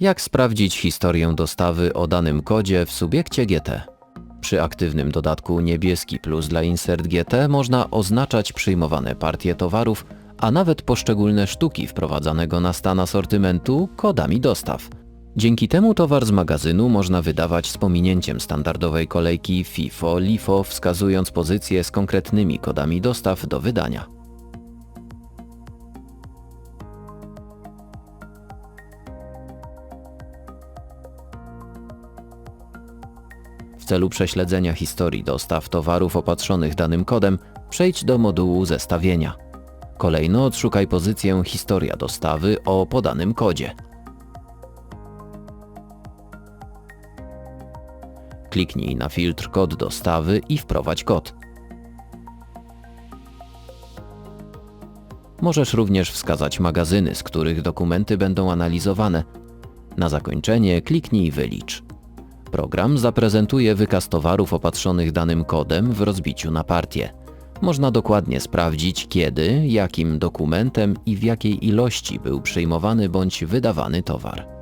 Jak sprawdzić historię dostawy o danym kodzie w subiekcie GT? Przy aktywnym dodatku niebieski plus dla Insert GT można oznaczać przyjmowane partie towarów, a nawet poszczególne sztuki wprowadzanego na stan asortymentu kodami dostaw. Dzięki temu towar z magazynu można wydawać z pominięciem standardowej kolejki FIFO-LIFO, wskazując pozycję z konkretnymi kodami dostaw do wydania. Celu prześledzenia historii dostaw towarów opatrzonych danym kodem, przejdź do modułu zestawienia. Kolejno odszukaj pozycję Historia dostawy o podanym kodzie. Kliknij na filtr kod dostawy i wprowadź kod. Możesz również wskazać magazyny, z których dokumenty będą analizowane. Na zakończenie kliknij Wylicz. Program zaprezentuje wykaz towarów opatrzonych danym kodem w rozbiciu na partie. Można dokładnie sprawdzić kiedy, jakim dokumentem i w jakiej ilości był przyjmowany bądź wydawany towar.